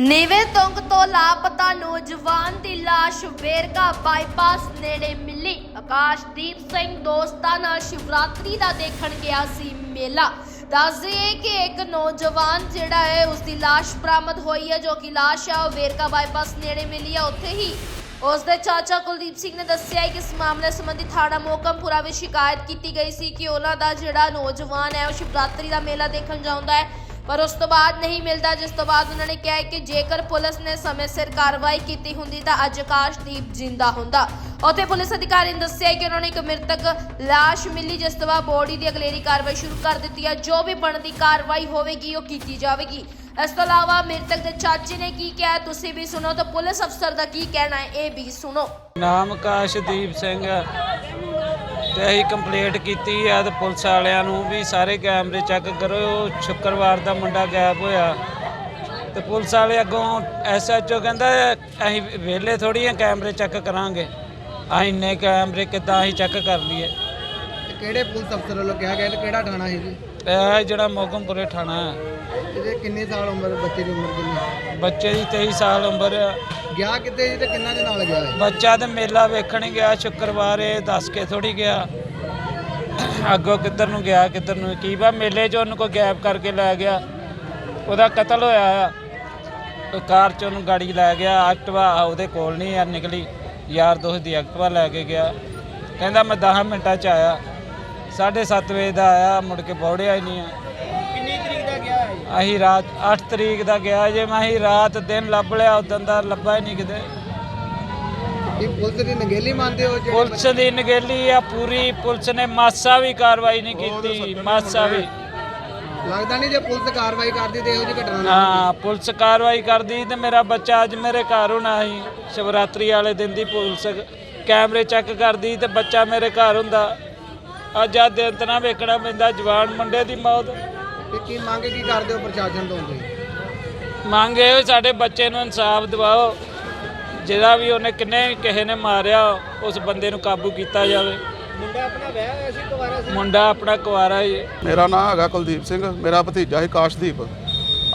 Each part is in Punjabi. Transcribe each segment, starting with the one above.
ਨੀਵੇਂ ਤੁੰਗ ਤੋਂ ਲਾਪਤਾ ਨੌਜਵਾਨ ਦੀ ਲਾਸ਼ ਵੇਰਕਾ ਬਾਈਪਾਸ ਨੇੜੇ ਮਿਲੀ। ਆਕਾਸ਼ਦੀਪ ਸਿੰਘ ਦੋਸਤਾਂ ਨਾਲ ਸ਼ਿਵਰਾਤਰੀ ਦਾ ਦੇਖਣ ਗਿਆ ਸੀ ਮੇਲਾ। ਦੱਸ ਹੈ ਕਿ ਇੱਕ ਨੌਜਵਾਨ ਜਿਹੜਾ ਹੈ ਉਸ ਦੀ ਲਾਸ਼ ਬਰਾਮਦ ਹੋਈ ਹੈ, ਜੋ ਕਿ ਲਾਸ਼ ਆ, ਉਹ ਵੇਰਕਾ ਬਾਈਪਾਸ ਨੇੜੇ ਮਿਲੀ ਹੈ ਉੱਥੇ ਹੀ ਉਸ ਦੇ ਚਾਚਾ ਕੁਲਦੀਪ ਸਿੰਘ ਨੇ ਦੱਸਿਆ ਕਿ ਇਸ ਮਾਮਲੇ ਸੰਬੰਧੀ ਥਾਣਾ ਮੋਕਮਪੁਰਾ ਵਿੱਚ ਸ਼ਿਕਾਇਤ ਕੀਤੀ ਗਈ ਸੀ ਕਿ ਉਹਨਾਂ ਦਾ ਜਿਹੜਾ ਨੌਜਵਾਨ ਹੈ, ਉਹ ਸ਼ਿਵਰਾਤਰੀ ਦਾ ਮੇਲਾ ਦੇਖਣ ਜਾਂਦਾ ਹੈ। ਪਰ ਉਸ ਤੋਂ ਬਾਅਦ ਨਹੀਂ ਮਿਲਦਾ, ਜਿਸ ਤੋਂ ਬਾਅਦ ਉਹਨਾਂ ਨੇ ਕਿਹਾ ਕਿ ਜੇਕਰ ਪੁਲਿਸ ਨੇ ਸਮੇਂ ਸਿਰ ਕਾਰਵਾਈ ਕੀਤੀ ਹੁੰਦੀ ਤਾਂ ਅੱਜ ਆਕਾਸ਼ਦੀਪ ਜਿੰਦਾ ਹੁੰਦਾ। ਉੱਥੇ ਪੁਲਿਸ ਅਧਿਕਾਰੀ ਨੇ ਦੱਸਿਆ ਕਿ ਉਹਨਾਂ ਨੇ ਇੱਕ ਮ੍ਰਿਤਕ ਲਾਸ਼ ਮਿਲੀ, ਜਿਸ ਤੋਂ ਬਾਅਦ ਬੋਡੀ ਦੀ ਅਗਲੇਰੀ ਕਾਰਵਾਈ ਸ਼ੁਰੂ ਕਰ ਦਿੱਤੀ ਹੈ। ਜੋ ਵੀ ਬਣਦੀ ਕਾਰਵਾਈ ਹੋਵੇਗੀ, ਉਹ ਕੀਤੀ ਜਾਵੇਗੀ। ਇਸ ਤੋਂ ਇਲਾਵਾ ਮ੍ਰਿਤਕ ਦੇ ਚਾਚੇ ਨੇ ਕੀ ਕਿਹਾ, ਤੁਸੀਂ ਵੀ ਸੁਣੋ ਤਾਂ ਪੁਲਿਸ ਅਫਸਰ ਦਾ ਕੀ ਕਹਿਣਾ ਹੈ, ਇਹ ਵੀ ਸੁਣੋ। ਨਾਮ ਕਾਸ਼ਦੀਪ ਸਿੰਘ ਤੇ ਅਸੀਂ ਕੰਪਲੇਂਟ ਕੀਤੀ ਆ ਤੇ ਪੁਲਿਸ ਵਾਲਿਆਂ ਨੂੰ ਵੀ ਸਾਰੇ ਕੈਮਰੇ ਚੈੱਕ ਕਰੋ। ਸ਼ੁੱਕਰਵਾਰ ਦਾ ਮੁੰਡਾ ਗਾਇਬ ਹੋਇਆ। ਤੇ ਪੁਲਿਸ ਵਾਲੇ ਅੱਗੋਂ ਐਸਐਚਓ ਕਹਿੰਦਾ, ਅਸੀਂ ਵਿਹਲੇ ਥੋੜ੍ਹੀ ਆ, ਕੈਮਰੇ ਚੈੱਕ ਕਰਾਂਗੇ। ਅਸੀਂ ਇੰਨੇ ਕੈਮਰੇ ਕਿੱਦਾਂ ਅਸੀਂ ਚੈੱਕ ਕਰ ਲਈਏ? ਕਿਹੜੇ ਪੁਲਿਸ ਅਫਸਰ ਵੱਲੋਂ ਕਿਹਾ ਗਿਆ ਤੇ ਕਿਹੜਾ ਥਾਣਾ ਹੈ ਜੀ? ਇਹ ਜਿਹੜਾ ਮੋਗਮਪੁਰੇ ਥਾਣਾ ਹੈ। ਇਹਦੇ ਕਿੰਨੇ ਸਾਲ ਉਮਰ ਬੱਚੇ ਦੀ ਉਮਰ ਕਿੰਨੀ? ਬੱਚੇ ਦੀ 23 ਸਾਲ ਉਮਰ ਆ। ਗਿਆ ਕਿੱਥੇ ਜੀ ਤੇ ਕਿੰਨਾ ਦੇ ਨਾਲ ਗਿਆ ਹੈ ਬੱਚਾ ਤੇ ਮੇਲਾ ਵੇਖਣ ਗਿਆ ਸ਼ੁੱਕਰਵਾਰ ਇਹ ਦੱਸ ਕੇ ਥੋੜੀ ਗਿਆ। ਅੱਗੋਂ ਕਿੱਧਰ ਨੂੰ ਗਿਆ ਕਿੱਧਰ ਨੂੰ ਕੀ ਬਾ ਮੇਲੇ 'ਚ ਉਹਨੂੰ ਕੋਈ ਗਾਇਬ ਕਰਕੇ ਲੈ ਗਿਆ। ਉਹਦਾ ਕਤਲ ਹੋਇਆ ਆ। ਉਹ ਕਾਰ 'ਚ ਉਹਨੂੰ ਗਾੜੀ ਲੈ ਗਿਆ ਐਕਟਿਵਾ ਉਹਦੇ ਕੋਲ ਨਹੀਂ ਯਾਰ ਨਿਕਲੀ। ਯਾਰ ਦੋਸਤ ਦੀ ਐਕਟਿਵਾ ਲੈ ਕੇ ਗਿਆ। ਕਹਿੰਦਾ ਮੈਂ 10 ਮਿੰਟਾਂ 'ਚ ਆਇਆ। 7:30 ਵਜੇ ਦਾ ਆਇਆ ਮੁੜ ਕੇ ਬੌੜਿਆ ਹੀ ਨਹੀਂ ਆ। ਕਿੰਨੀ ਤਰੀਕ ਦਾ ਗਿਆ ਹੈ ਅਸੀਂ ਰਾਤ 8 ਤਰੀਕ ਦਾ ਗਿਆ ਜੇ ਮੈਂ ਅਸੀਂ ਰਾਤ ਦਿਨ ਲੱਭ ਲਿਆ ਉਦੋਂ ਦਾ ਲੱਭਾ ਹੀ ਨਹੀਂ ਕਿਤੇ। ਇਹ ਪੁਲਿਸ ਦੀ ਨਗੇਲੀ ਮੰਨਦੇ ਹੋ ਜਿਹੜੇ ਪੁਲਿਸ ਦੀ ਨਗੇਲੀ ਆ ਪੂਰੀ ਪੁਲਿਸ ਨੇ ਮਾਸਾ ਵੀ ਕਾਰਵਾਈ ਨਹੀਂ ਕੀਤੀ ਮਾਸਾ ਵੀ। ਲੱਗਦਾ ਨਹੀਂ ਜੇ ਪੁਲਿਸ ਕਾਰਵਾਈ ਕਰਦੀ ਤੇ ਇਹੋ ਜਿਹੀ ਘਟਨਾ ਨਾ ਹਾਂ ਪੁਲਿਸ ਕਾਰਵਾਈ ਕਰਦੀ ਤੇ ਮੇਰਾ ਬੱਚਾ ਅੱਜ ਮੇਰੇ ਘਰ ਹੋਣਾ ਸੀ। ਸ਼ਿਵਰਾਤਰੀ ਵਾਲੇ ਦਿਨ ਦੀ ਪੁਲਿਸ ਕੈਮਰੇ ਚੈੱਕ ਕਰਦੀ ਤੇ ਬੱਚਾ ਮੇਰੇ ਘਰ ਹੁੰਦਾ। ਅੱਜ ਆ ਦਿਨ ਵੇਖਣਾ ਪੈਂਦਾ ਜਵਾਨ ਮੁੰਡੇ ਦੀ ਮੌਤ। ਤੇ ਕੀ ਮੰਗ ਕੀ ਕਰਦੇ ਹੋ ਪ੍ਰਸ਼ਾਸਨ ਤੋਂ ਤੁਸੀਂ ਮੰਗ ਇਹ ਹੋਈ ਸਾਡੇ ਬੱਚੇ ਨੂੰ ਇਨਸਾਫ ਦਿਵਾਓ ਜਿਹੜਾ ਵੀ ਉਹਨੇ ਕਿੰਨੇ ਕਿਸੇ ਨੇ ਮਾਰਿਆ ਉਸ ਬੰਦੇ ਨੂੰ ਕਾਬੂ ਕੀਤਾ ਜਾਵੇ। ਮੁੰਡਾ ਆਪਣਾ ਵਿਆਹ ਹੋਇਆ ਸੀ ਦੁਬਾਰਾ ਮੁੰਡਾ ਆਪਣਾ ਕੁਆਰਾ ਹੀ ਹੈ। ਮੇਰਾ ਨਾਮ ਹੈਗਾ ਕੁਲਦੀਪ ਸਿੰਘ ਮੇਰਾ ਭਤੀਜਾ ਹੈ ਕਾਸ਼ਦੀਪ।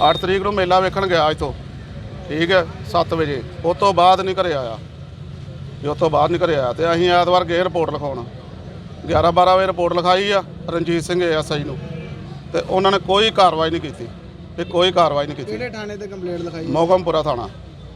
8 ਤਰੀਕ ਨੂੰ ਮੇਲਾ ਵੇਖਣ ਗਿਆ ਅੱਜ ਤੋਂ। ਠੀਕ ਹੈ 7 ਵਜੇ। ਉਸ ਤੋਂ ਬਾਅਦ ਨਹੀਂ ਘਰੇ ਆਇਆ। ਜੇ ਉਸ ਤੋਂ ਬਾਅਦ ਨਹੀਂ ਘਰੇ ਆਇਆ ਤੇ ਅਸੀਂ ਐਤਵਾਰ ਗਏ ਰਿਪੋਰਟ ਲਿਖਾਉਣ। 11 12 ਵਜੇ ਰਿਪੋਰਟ ਲਿਖਾਈ ਆ ਰਣਜੀਤ ਸਿੰਘ ਐਸਆਈ ਨੂੰ। ਤੇ ਉਹਨਾਂ ਨੇ ਕੋਈ ਕਾਰਵਾਈ ਨਹੀਂ ਕੀਤੀ। ਇਹ ਕੋਈ ਕਾਰਵਾਈ ਨਹੀਂ ਕੀਤੀ। ਕਿਹੜੇ ਥਾਣੇ ਤੇ ਕੰਪਲੇਂਟ ਲਿਖਾਈ? ਮੋਗਮਪੁਰਾ ਥਾਣਾ।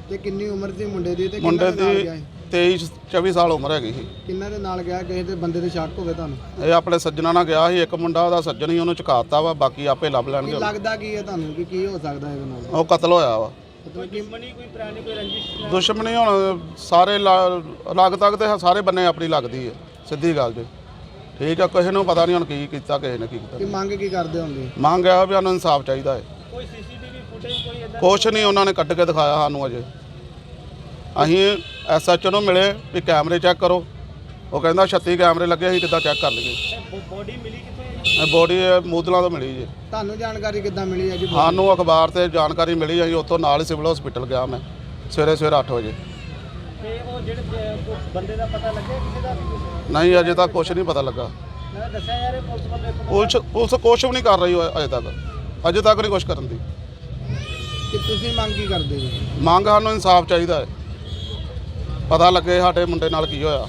ਤੇ ਕਿੰਨੀ ਉਮਰ ਸੀ ਮੁੰਡੇ ਦੀ ਤੇ ਮੁੰਡੇ ਕਿੰਨਾ ਦੇ ਨਾਲ ਦੀ ਗਿਆ ਇਹ? 23 24 ਸਾਲ ਉਮਰ ਹੈਗੀ ਸੀ। ਕਿੰਨਾ ਦੇ ਨਾਲ ਗਿਆ? ਕਿਸੇ ਦੇ ਬੰਦੇ ਦੇ ਸ਼ੱਕ ਹੋਵੇ ਤੁਹਾਨੂੰ? ਇਹ ਆਪਣੇ ਸੱਜਣਾ ਨਾਲ ਗਿਆ ਸੀ। ਇੱਕ ਮੁੰਡਾ ਉਹਦਾ ਸੱਜਣ ਹੀ ਉਹਨੂੰ ਚੁਕਾਤਾ ਵਾ ਬਾਕੀ ਆਪੇ ਲੱਭ ਕੀ ਲੈਣਗੇ ਲੱਗਦਾ ਕੀ ਹੈ ਤੁਹਾਨੂੰ ਕਿ ਕੀ ਹੋ ਸਕਦਾ ਇਹਦੇ ਨਾਲ? ਉਹ ਕਤਲ ਹੋਇਆ ਵਾ। ਮਤਲਬ ਕਿ ਕੋਈ ਪੁਰਾਣੀ ਕੋਈ ਰੰਜਿਸ਼? ਦੁਸ਼ਮਣੀ ਹੁਣ ਸਾਰੇ ਲਾ- ਲੱਗ ਤੱਕ ਤੇ ਸਾਰੇ ਬੰਨੇ ਆਪਣੀ ਲੱਗਦੀ ਹੈ। ਸਿੱਧੀ ਗੱਲ ਜੀ। ਠੀਕ ਆ ਕਿਸੇ ਨੂੰ ਪਤਾ ਨਹੀਂ ਹੁਣ ਕੀ ਕੀਤਾ ਕਿਸੇ ਨੇ ਕੀ ਕੀ ਕੀਤਾ ਮੰਗ ਕੀ ਕਰਦੇ ਹੋਗੇ ਮੰਗ ਆ ਵੀ ਸਾਨੂੰ ਇਨਸਾਫ ਚਾਹੀਦਾ ਹੈ ਕੋਈ ਸੀਸੀਟੀਵੀ ਫੁਟੇਜ ਕੋਈ ਇਦਾਂ ਕੁਛ ਨਹੀਂ ਉਹਨਾਂ ਨੇ ਕੱਢ ਕੇ ਦਿਖਾਇਆ ਸਾਨੂੰ ਅਜੇ। ਅਸੀਂ ਐਸਐਚਓ ਨੂੰ ਮਿਲੇ ਵੀ ਕੈਮਰੇ ਚੈੱਕ ਕਰੋ। ਉਹ ਕਹਿੰਦਾ 36 ਕੈਮਰੇ ਲੱਗੇ ਅਸੀਂ ਕਿੱਦਾਂ ਚੈੱਕ ਕਰ ਲਈਏ। ਬੋਡੀ ਮਿਲੀ ਕਿੱਥੋਂ ਬੋਡੀ ਮੂਦਲਾਂ ਤੋਂ ਮਿਲੀ ਜੀ। ਤੁਹਾਨੂੰ ਜਾਣਕਾਰੀ ਕਿੱਦਾਂ ਮਿਲੀ ਹੈ ਜੀ? ਸਾਨੂੰ ਅਖਬਾਰ ਤੇ ਜਾਣਕਾਰੀ ਮਿਲੀ ਅਸੀਂ ਉੱਥੋਂ ਨਾਲ ਹੀ ਸਿਵਲ ਹਸਪੀਟਲ ਗਿਆ ਮੈਂ ਸਵੇਰੇ ਸਵੇਰੇ 8 ਵਜੇ। ਤੇ ਉਹ ਜਿਹੜੇ ਬੰਦੇ ਦਾ ਪਤਾ ਲੱਗਿਆ ਕਿਸੇ ਦਾ ਨਹੀਂ ਅਜੇ ਤੱਕ ਕੁਛ ਨਹੀਂ ਪਤਾ ਲੱਗਾ। ਮੈਂ ਦੱਸਿਆ ਯਾਰ ਇਹ ਪੁਲਿਸ ਵੱਲੋਂ ਇੱਕ ਪੁਲਿਸ ਪੁਲਿਸ ਕੁਛ ਵੀ ਨਹੀਂ ਕਰ ਰਹੀ ਹੋਏ ਅਜੇ ਤੱਕ। ਅਜੇ ਤੱਕ ਨਹੀਂ ਕੁਛ ਕਰਨ ਦੀ। ਕਿ ਤੁਸੀਂ ਮੰਗ ਕੀ ਕਰਦੇ ਜੀ ਮੰਗ ਸਾਨੂੰ ਇਨਸਾਫ ਚਾਹੀਦਾ ਹੈ। ਪਤਾ ਲੱਗੇ ਸਾਡੇ ਮੁੰਡੇ ਨਾਲ ਕੀ ਹੋਇਆ।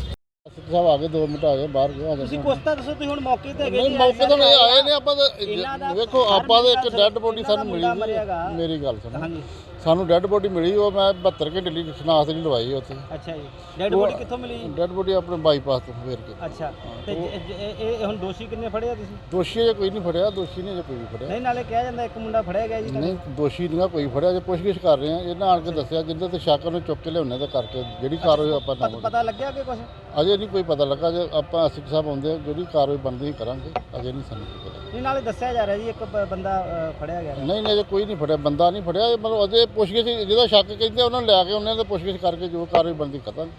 ਸਾਹਿਬ ਆ ਗਏ 2 ਮਿੰਟ ਆ ਗਏ ਬਾਹਰ ਗਏ ਆ ਗਏ? ਤੁਸੀਂ ਕੁਛ ਦੱਸੋ ਤੁਸੀਂ ਹੁਣ ਮੌਕੇ ਤੇ ਨਹੀਂ ਮੌਕੇ ਤੋਂ ਆਏ ਨੇ ਆਪਾਂ ਤਾਂ ਇਹਨਾਂ ਦਾ ਵੇਖੋ ਹਰ ਆਪਾਂ ਦੇ ਇੱਕ ਡੈੱਡ ਬੋਡੀ ਸਾਨੂੰ ਮੁੰਡਾ ਮਿਲੀ ਮਰਿਆਗਾ। ਮੇਰੀ ਗੱਲ ਸੁਣੋ। ਹਾਂਜੀ। ਸਾਨੂੰ ਡੈੱਡ ਬੋਡੀ ਮਿਲੀ ਉਹ ਮੈਂ 72 ਘੰਟੇ ਲਈ ਸ਼ਨਾਖਤ ਨਹੀਂ ਲਵਾਈ ਉੱਥੇ। ਅੱਛਾ ਜੀ। ਡੈਡ ਬੋਡੀ ਕਿੱਥੋਂ ਮਿਲੀ? ਡੈੱਡ ਬੋਡੀ ਆਪਣੇ ਬਾਈਪਾਸ ਤੋਂ ਫੇਰ ਕੇ। ਅੱਛਾ। ਤੇ ਜ- ਜ- ਇਹ ਇਹ ਹੁਣ ਦੋਸ਼ੀ ਕਿੰਨੇ ਫੜਿਆ ਤੁਸੀਂ? ਦੋਸ਼ੀ ਜੇ ਕੋਈ ਨਹੀਂ ਫੜਿਆ ਦੋਸ਼ੀ ਨਹੀਂ ਜੇ ਕੋਈ ਵੀ ਫੜਿਆ। ਨਹੀਂ ਨਾਲੇ ਕਿਹਾ ਜਾਂਦਾ ਇੱਕ ਮੁੰਡਾ ਫੜਿਆ ਗਿਆ ਜੀ ਨਹੀਂ ਦੋਸ਼ੀ ਨਹੀਂ ਕੋਈ ਫੜਿਆ ਜੇ ਪੁੱਛਗਿੱਛ ਕਰ ਰਹੇ ਆ। ਇਹਨਾਂ ਆਣ ਕੇ ਦੱਸਿਆ ਜਿੰਦੇ ਤੇ ਸ਼ੱਕ ਉਹਨੂੰ ਚੁੱਕ ਕੇ ਲਿਆਉਣੇ ਤਾਂ ਕਰਕੇ ਜਿਹੜੀ ਕਾਰਵਾਈ ਆਪਾਂ ਪਤ- ਨਾ ਪਤਾ ਲੱਗਿਆ ਕਿ ਕੁਛ? ਅਜੇ ਨਹੀਂ ਕੋਈ ਪਤਾ ਲੱਗਾ ਜੇ ਆਪਾਂ ਅਸਿਕ ਸਾਹਿਬ ਆਉਂਦੇ ਆ, ਜਿਹੜੀ ਕਾਰਵਾਈ ਬਣਦੀ ਕਰਾਂਗੇ ਅਜੇ ਨਹੀਂ ਸਾਨੂੰ ਕੋਈ ਪਤਾ। ਨਹੀਂ ਨਾਲੇ ਦੱਸਿਆ ਜਾ ਰਿਹਾ ਜੀ ਇੱਕ ਬ- ਬੰਦਾ ਅ, ਫੜਿਆ ਗਿਆ ਨਹੀਂ ਨਹੀਂ ਅਜੇ ਕੋਈ ਨਹੀਂ ਫੜਿਆ ਬੰਦਾ ਨਹੀਂ ਫੜਿਆ ਇਹ ਮਤਲਬ ਅਜੇ ਪੁੱਛਗਿੱਛ ਜਿਹਦਾ ਸ਼ੱਕ ਕਹਿੰਦੇ ਉਹਨਾਂ ਨੂੰ ਲੈ ਕੇ ਉਹਨਾਂ ਦੇ ਪੁੱਛਗਿੱਛ ਕਰਕੇ ਜੋ ਕਾਰਵਾਈ ਬਣਦੀ ਕਰਾਂਗੇ